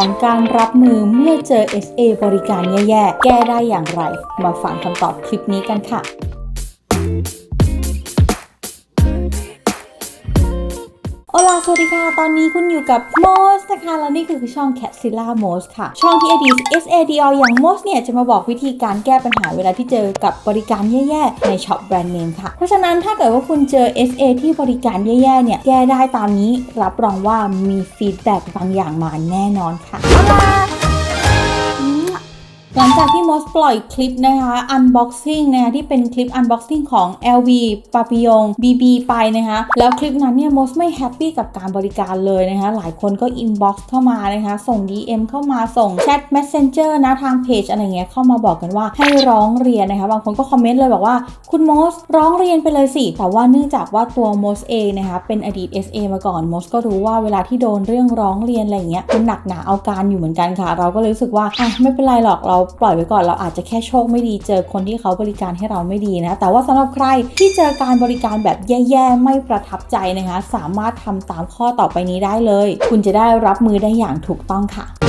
อนการรับมือเมื่อเจอ SA บริการแย่ๆ แก้ได้อย่างไร มาฟังคำตอบคลิปนี้กันค่ะ โอลาสวัสดีค่ะ ตอนนี้คุณอยู่กับโมสนะคะ และนี่คือช่อง c a t z i l l a m o s ค่ะ ช่องที่ a d s a d l อย่างโมสเนี่ย จะมาบอกวิธีการแก้ปัญหาเวลาที่เจอกับบริการแย่ๆ ในช็อปแบรนด์เนมค่ะ เพราะฉะนั้นถ้าเกิดว่าคุณเจอ SA ที่บริการแย่ๆ เนี่ย แก้ได้ตามนี้ รับรองว่ามีฟีดแบ็กบางอย่างมาแน่นอนค่ะ หลังจากที่มอสปล่อยคลิปนะคะ unboxing นะคะที่เป็นคลิป unboxing ของ LV Papillon BB ไปนะคะแล้วคลิปนั้นเนี่ยมอสไม่แฮปปี้กับการบริการเลยนะคะหลายคนก็ inbox เข้ามานะคะส่ง DM เข้ามาส่งแชท messenger นะทางเพจอะไรเงี้ยเข้ามาบอกกันว่าให้ร้องเรียนนะคะบางคนก็คอมเมนต์เลยบอกว่าคุณมอสร้องเรียนไปเลยสิ แต่ว่าเนื่องจากว่าตัวมอสเองนะคะเป็นอดีต SA มาก่อนมอสก็รู้ว่าเวลาที่โดนเรื่องร้องเรียนอะไรเงี้ยมันหนักหนาเอาการอยู่เหมือนกันค่ะ เราก็เลยรู้สึกว่าอะไม่เป็นไรหรอกเราปล่อยไว้ก่อนเราอาจจะแค่โชคไม่ดีเจอคนที่เขาบริการให้เราไม่ดีนะ แต่ว่าสำหรับใครที่เจอการบริการแบบแย่ๆไม่ประทับใจนะคะ สามารถทำตามข้อต่อไปนี้ได้เลย คุณจะได้รับมือได้อย่างถูกต้องค่ะ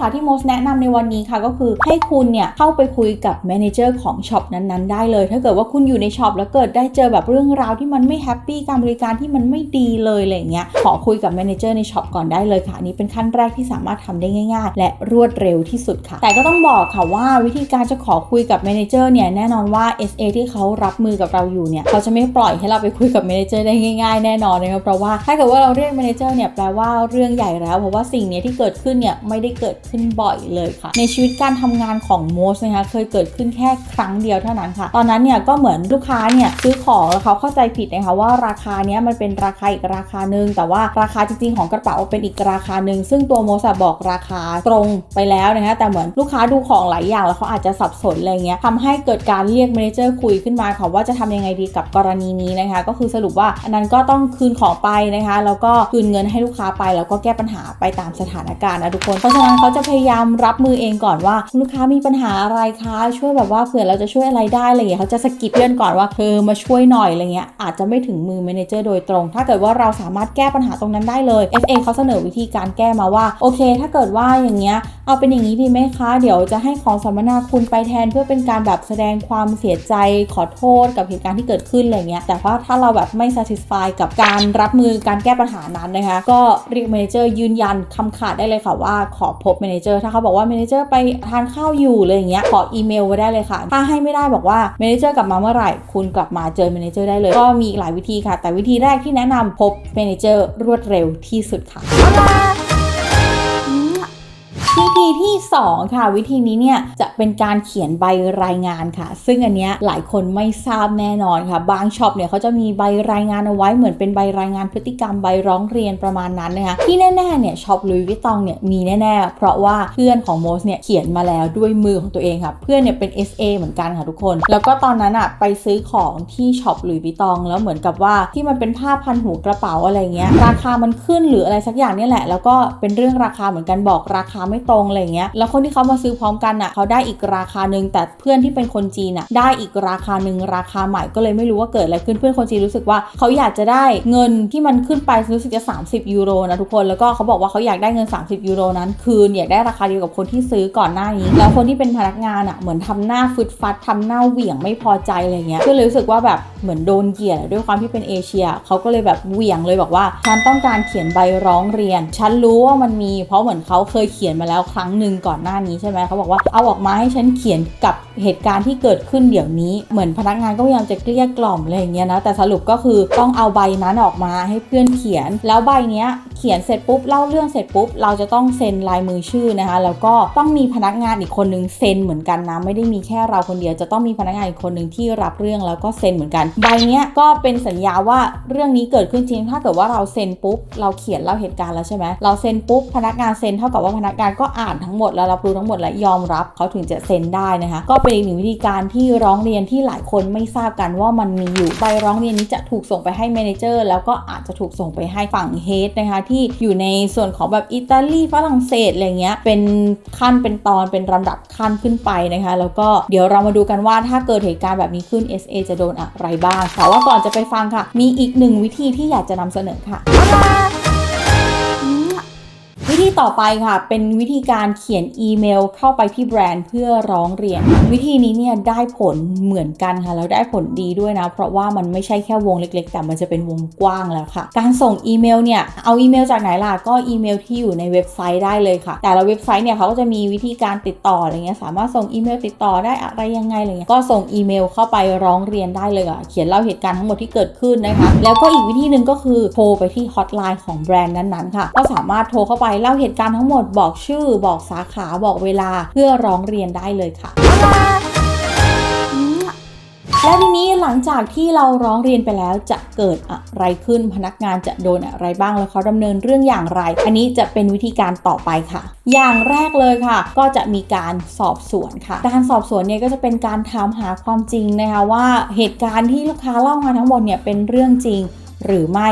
ค่ะที่โมสแนะนำในวันนี้ค่ะก็คือให้คุณเนี่ยเข้าไปคุยกับแมเนเจอร์ของช็อปนั้นๆได้เลย ถ้าเกิดว่าคุณอยู่ในช็อปแล้วเกิดได้เจอแบบเรื่องราวที่มันไม่แฮปปี้การบริการที่มันไม่ดีเลยอะไรเงี้ยขอคุยกับแมเนเจอร์ในช็อปก่อนได้เลยค่ะอันนี้เป็นขั้นแรกที่สามารถทำได้ง่าย ๆ และรวดเร็วที่สุดค่ะ แต่ก็ต้องบอกค่ะว่าวิธีการจะขอคุยกับแมเนเจอร์เนี่ยแน่นอนว่า SA ที่เขารับมือกับเราอยู่เนี่ยเขาจะไม่ปล่อยให้เราไปคุยกับแมเนเจอร์ได้ง่ายๆ แน่นอนนะครับเพราะว่าถ้าเกิดว่าเราเรียกแมเนเจอร์เนี่ยแปลว่าเรื่องใหญ่แล้วเพราะว่าสิ่งนี้ที่เกิดขึ้นเนี่ยไม่ได้เกิดขึ้นบ่อยเลยค่ะ ในชีวิตการทำงานของโมสนะคะเคยเกิดขึ้นแค่ครั้งเดียวเท่านั้นค่ะ ตอนนั้นเนี่ยก็เหมือนลูกค้าเนี่ยซื้อของแล้วเขาเข้าใจผิดนะคะว่าราคาเนี้ยมันเป็นราคาอีกราคาหนึ่งแต่ว่าราคาจริงๆของกระเป๋าเป็นอีกราคาหนึ่งซึ่งตัวโมสบอกราคาตรงไปแล้วนะคะแต่เหมือนลูกค้าดูของหลายอย่างแล้วเขาอาจจะสับสนอะไรเงี้ยทำให้เกิดการเรียกเมเนเจอร์คุยขึ้นมาค่ะว่าจะทำยังไงดีกับกรณีนี้นะคะ ก็คือสรุปว่าอันนั้นก็ต้องคืนของไปนะคะแล้วก็คืนเงินให้ลูกค้าไปแล้วก็แก้ปัญหาไปตามสถานการณ์นะทุกคนเพราะฉะนั้นเขาจะพยายามรับมือเองก่อนว่าลูกค้ามีปัญหาอะไรคะช่วยแบบว่าเผื่อเราจะช่วยอะไรได้อะไรอย่างเงี้ยเขาจะสกิปเพื่อนก่อนว่าเธอมาช่วยหน่อยอะไรเงี้ยอาจจะไม่ถึงมือเมเนเจอร์โดยตรง ถ้าเกิดว่าเราสามารถแก้ปัญหาตรงนั้นได้เลย FA เขาเสนอวิธีการแก้มาว่าโอเค ถ้าเกิดว่าอย่างเงี้ยเอาเป็นอย่างนี้ดีไหมคะ เดี๋ยวจะให้ของสัมมนาคุณไปแทนเพื่อเป็นการแบบแสดงความเสียใจขอโทษกับเหตุการณ์ที่เกิดขึ้นอะไรเงี้ยแต่ว่าถ้าเราแบบไม่ satisfy กับการรับมือการแก้ปัญหานั้นนะคะก็เรียกเมเนเจอร์ยืนยันคำขาดได้เลยค่ะว่าขอพบเมนเจอร์ถ้าเขาบอกว่าเมเนเจอร์ไปทานข้าวอยู่เลยอย่างเงี้ยขออีเมลไว้ได้เลยค่ะ ถ้าให้ไม่ได้บอกว่าเมเนเจอร์กลับมาเมื่อไหร่ คุณกลับมาเจอเมเนเจอร์ได้เลย ก็มีหลายวิธีค่ะ แต่วิธีแรกที่แนะนำพบเมเนเจอร์รวดเร็วที่สุดค่ะ วิธีที่ 2 ค่ะ วิธีนี้เนี่ยจะเป็นการเขียนใบรายงานค่ะ ซึ่งอันเนี้ยหลายคนไม่ทราบแน่นอนค่ะ บางช็อปเนี่ยเขาจะมีใบรายงานเอาไว้เหมือนเป็นใบรายงานพฤติกรรมใบร้องเรียนประมาณนั้นนะคะที่แน่ๆเนี่ยช็อปลุยวิตองเนี่ยมีแน่ๆ เพราะว่าเพื่อนของโมสเนี่ยเขียนมาแล้วด้วยมือของตัวเองค่ะ เพื่อนเนี่ยเป็น SA เหมือนกันค่ะทุกคน แล้วก็ตอนนั้นอะไปซื้อของที่ช็อปลุยวิตองแล้วเหมือนกับว่าที่มันเป็นผ้าพันหูกระเป๋าอะไรเงี้ยราคามันขึ้นหรืออะไรสักอย่างเนี่ยแหละ แล้วก็เป็นเรื่องราคาเหมือนกันบอกราคาไม่ตรงอะไรเงี้ยแล้วคนที่เขามาซื้อพร้อมกันอะเขาได้อีกราคาหนึ่งแต่เพื่อนที่เป็นคนจีนอะได้อีกราคาหนึ่งราคาใหม่ก็เลยไม่รู้ว่าเกิดอะไรขึ้นเพื่อนคนจีนรู้สึกว่าเขาอยากจะได้เงินที่มันขึ้นไปรู้สึกจะ 30 ยูโรนะทุกคนแล้วก็เขาบอกว่าเขาอยากได้เงิน 30 ยูโรนั้นคืนอยากได้ราคาเดียวกับคนที่ซื้อก่อนหน้านี้ แล้วคนที่เป็นพนักงานอะเหมือนทำหน้าฟึดฟัดทำหน้าเหวี่ยงไม่พอใจอะไรเงี้ยก็เลยรู้สึกว่าแบบเหมือนโดนเหยียดด้วยความที่เป็นเอเชียเขาก็เลยแบบเหวี่ยงเลยบอกว่าฉันต้องการเขียนใบร้องเรียน ฉันรู้ว่ามันมีเพราะเหมือนเขาเคยเขียนมาแล้วครั้งหนึ่งก่อนหน้านี้ใช่ไหมเขาบอกว่าเอาออกมาให้ฉันเขียนกับ เหตุการณ์ที่เกิดขึ้นเดี๋ยวนี้ เหมือนพนักงานก็พยายามจะเกลี้ยกล่อมอะไรอย่างเงี้ยนะ แต่สรุปก็คือต้องเอาใบนั้นออกมาให้เพื่อนเขียน แล้วใบเนี้ยเขียนเสร็จปุ๊บเล่าเรื่องเสร็จปุ๊บ เราจะต้องเซ็นลายมือชื่อนะคะ แล้วก็ต้องมีพนักงานอีกคนนึงเซ็นเหมือนกันนะไม่ได้มีแค่เราคนเดียวจะต้องมีพนักงานอีกคนนึงที่รับเรื่องแล้วก็เซ็นเหมือนกัน ใบเนี้ยก็เป็นสัญญาว่าเรื่องนี้เกิดขึ้นจริง ถ้าเกิดว่าเราเซ็นปุ๊บเราเขียนเล่าเหตุการณ์แล้วใช่ไหมเราเซ็นปุ๊บพนักงานเซ็นเท่ากับว่าพนักงานก็อ่านทั้งหมดแล้วรับรู้ทั้งหมดและยอมรับเขาถึงจะเซ็นได้นะคะก็เป็นอีกหนึ่งวิธีการที่ร้องเรียนที่หลายคนไม่ทราบกันว่ามันมีอยู่ใบร้องเรียนนี้จะถูกส่งไปให้ a ม a เจอร์แล้วก็อาจจะถูกส่งไปให้ฝั่งเฮดนะคะที่อยู่ในส่วนของแบบอิตาลีฝรั่งเศสอะไรเงี้ยเป็นขั้นเป็นตอนเป็นลำดับขั้นขึ้นไปนะคะแล้วก็เดี๋ยวเรามาดูกันว่าถ้าเกิดเหตุการณ์แบบนี้ขึ้น SA จะโดนอะไรบ้างแต่ว่าก่อนจะไปฟังค่ะ มีอีกหนึ่งวิธีที่อยากจะนำเสนอค่ะ ต่อไปค่ะ เป็นวิธีการเขียนอีเมลเข้าไปที่แบรนด์เพื่อร้องเรียน วิธีนี้เนี่ยได้ผลเหมือนกันค่ะ แล้วได้ผลดีด้วยนะ เพราะว่ามันไม่ใช่แค่วงเล็ก ๆ แต่มันจะเป็นวงกว้างแล้วค่ะ การส่งอีเมลเนี่ยเอาอีเมลจากไหนล่ะก็อีเมลที่อยู่ในเว็บไซต์ได้เลยค่ะ แต่ละเว็บไซต์เนี่ยเขาก็จะมีวิธีการติดต่ออะไรเงี้ยสามารถส่งอีเมลติดต่อได้อะไรยังไงอะไรเงี้ยก็ส่งอีเมลเข้าไปร้องเรียนได้เลยอะเขียนเล่าเหตุการณ์ทั้งหมดที่เกิดขึ้นนะคะแล้วก็อีกวิธีหนึ่งก็คือโทรไปที่ฮอตไลน์ของแบรนด์นั้นๆค่ะก็สามารถโทรเข้าไปเล่าเหตุการณ์ทั้งหมดบอกชื่อ บอกสาขาบอกเวลาเพื่อร้องเรียนได้เลยค่ะและทีนี้หลังจากที่เราร้องเรียนไปแล้วจะเกิดอะไรขึ้นพนักงานจะโดนอะไรบ้างแล้วเขาดำเนินเรื่องอย่างไร อันนี้จะเป็นวิธีการต่อไปค่ะ อย่างแรกเลยค่ะ ก็จะมีการสอบสวนค่ะ การสอบสวนเนี่ยก็จะเป็นการถามหาความจริงนะคะว่าเหตุการณ์ที่ลูกค้าเล่ามาทั้งหมดเนี่ยเป็นเรื่องจริงหรือไม่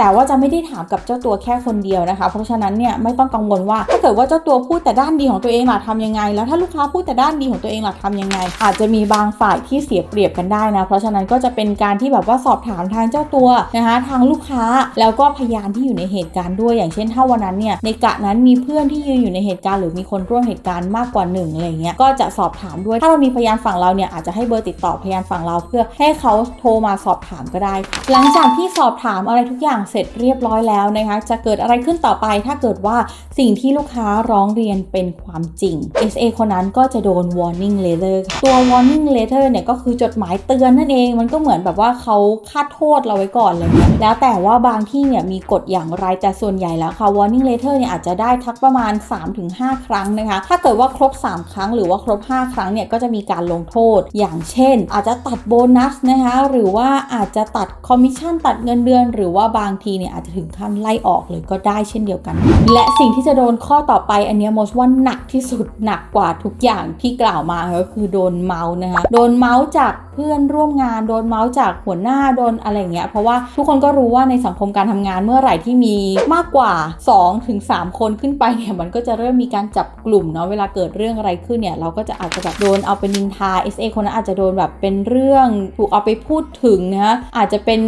แต่ว่าจะไม่ได้ถามกับเจ้าตัวแค่คนเดียวนะคะ เพราะฉะนั้นเนี่ยไม่ต้องกังวลว่าถ้าเกิดว่าเจ้าตัวพูดแต่ด้านดีของตัวเองล่ะทำยังไง แล้วถ้าลูกค้าพูดแต่ด้านดีของตัวเองล่ะทำยังไง อาจจะมีบางฝ่ายที่เสียเปรียบกันได้นะ เพราะฉะนั้นก็จะเป็นการที่แบบว่าสอบถามทางเจ้าตัวนะคะทางลูกค้าแล้วก็พยานที่อยู่ในเหตุการณ์ด้วย อย่างเช่นถ้าวันนั้นเนี่ยในกะนั้นมีเพื่อนที่ยืนอยู่ในเหตุการณ์หรือมีคนร่วมเหตุการณ์มากกว่าหนึ่งอะไรเงี้ยก็จะสอบถามด้วย ถ้าเรามีพยานฝั่งเราเนี่ยอาจจะให้เบอร์ติดต่อพยานฝั่งเราเพื่อให้เขาโทรมาสอบถามก็ได้ หลังจากที่สอบถามอะไรทุกอย่างเสร็จเรียบร้อยแล้วนะคะ จะเกิดอะไรขึ้นต่อไป ถ้าเกิดว่าสิ่งที่ลูกค้าร้องเรียนเป็นความจริง SA คนนั้นก็จะโดน warning letter ตัว warning letter เนี่ยก็คือจดหมายเตือนนั่นเอง มันก็เหมือนแบบว่าเขาคาดโทษเราไว้ก่อนเลยเนี่ยแล้วแต่ว่าบางที่เนี่ยมีกฎอย่างไรแต่ส่วนใหญ่แล้วค่ะ warning letter เนี่ยอาจจะได้ทักประมาณ 3-5 ครั้งนะคะ ถ้าเกิดว่าครบ 3 ครั้งหรือว่าครบ 5 ครั้งเนี่ยก็จะมีการลงโทษ อย่างเช่น อาจจะตัดโบนัสนะคะ หรือว่าอาจจะตัดคอมมิชชั่นตัดเงินเดือน หรือว่าบางทีเนี่ยอาจจะถึงขั้นไล่ออกเลยก็ได้เช่นเดียวกัน และสิ่งที่จะโดนข้อต่อไปอันนี้โมสว่าหนักที่สุดหนักกว่าทุกอย่างที่กล่าวมาก็คือโดนเมาส์นะคะโดนเมาส์จาก พื่อนร่วมงานโดนเมาส์จากหัวหน้าโดนอะไรเงี้ยเพราะว่าทุกคนก็รู้ว่าในสังคมการทำงานเมื่อไหร่ที่มีมากกว่า2-3ถึง3คนขึ้นไปเนี่ยมันก็จะเริ่มมีการจับกลุ่มเนาะเวลาเกิดเรื่องอะไรขึ้นเนี่ยเราก็จะอาจจะแบบโดนเอาเป็นนินทา SA คนนั้นอาจจะโดนแบบเป็นเรื่องถูกเอาไปพูดถึงนะอาจจะเป็น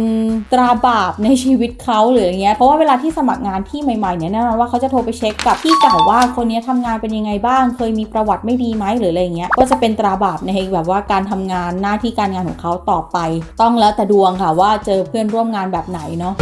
ตราบาปในชีวิตเขาหรืออย่างเงี้ยเพราะว่าเวลาที่สมัครงานที่ใหม่ๆเนี่ยแน่นอนว่าเขาจะโทรไปเช็คกับที่เก่าว่าคนนี้ทำงานเป็นยังไงบ้าง เคยมีประวัติไม่ดีไหมหรืออะไรเงี้ยก็จะเป็นตราบาปในแบบว่าการทำงานหน้าที่การงานของเขาต่อไป ต้องแล้วแต่ดวงค่ะว่าเจอเพื่อนร่วมงานแบบไหนเนาะ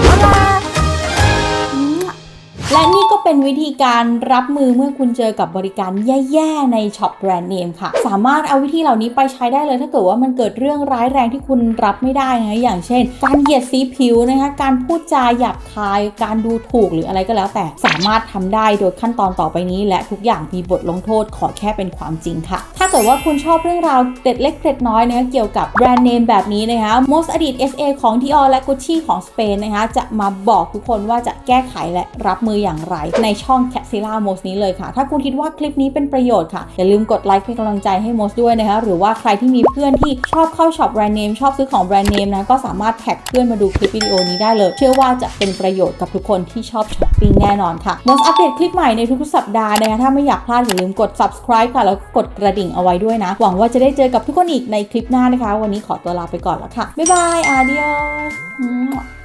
และนี่ก็เป็นวิธีการรับมือเมื่อคุณเจอกับบริการแย่ๆในช็อปแบรนด์เนมค่ะ สามารถเอาวิธีเหล่านี้ไปใช้ได้เลย ถ้าเกิดว่ามันเกิดเรื่องร้ายแรงที่คุณรับไม่ได้นะอย่างเช่น การเหยียดสีผิวนะคะ การพูดจาหยาบคาย การดูถูกหรืออะไรก็แล้ว แต่สามารถทำได้โดยขั้นตอนต่อไปนี้ และทุกอย่างมีบทลงโทษขอแค่เป็นความจริงค่ะ ถ้าเกิดว่าคุณชอบเรื่องราวเด็ดเล็กเด็ดน้อยนะคะเกี่ยวกับแบรนด์เนมแบบนี้นะคะ most อดีต SA ของ Dior และ Gucci ของสเปนนะคะจะมาบอกทุกคนว่าจะแก้ไขและรับมืออย่างไร ในช่อง c a t z i l l a m o s นี้เลยค่ะ ถ้าคุณคิดว่าคลิปนี้เป็นประโยชน์ค่ะ อย่าลืมกดไลค์เป็นกำลังใจให้ Mos ด้วยนะคะ หรือว่าใครที่มีเพื่อนที่ชอบเข้าช็อปแบรนด์เนมชอบซื้อของแบรนด์เนมนะก็สามารถแท็กเพื่อนมาดูคลิปวิดีโอนี้ได้เลย เชื่อว่าจะเป็นประโยชน์กับทุกคนที่ชอบช้อปปิ้งแน่นอนค่ะ Mos อัปเดตคลิปใหม่ในทุกๆสัปดาห์นะคะถ้าไม่อยากพลาดอย่าลืมกด subscribe ค่ะแล้วกดกระดิ่งเอาไว้ด้วยนะ หวังว่าจะได้เจอกับทุกคนอีกในคลิปหน้านะคะ วันนี้ขอตัวลาไปก่อนแล้วค่ะบ๊ายบาย adios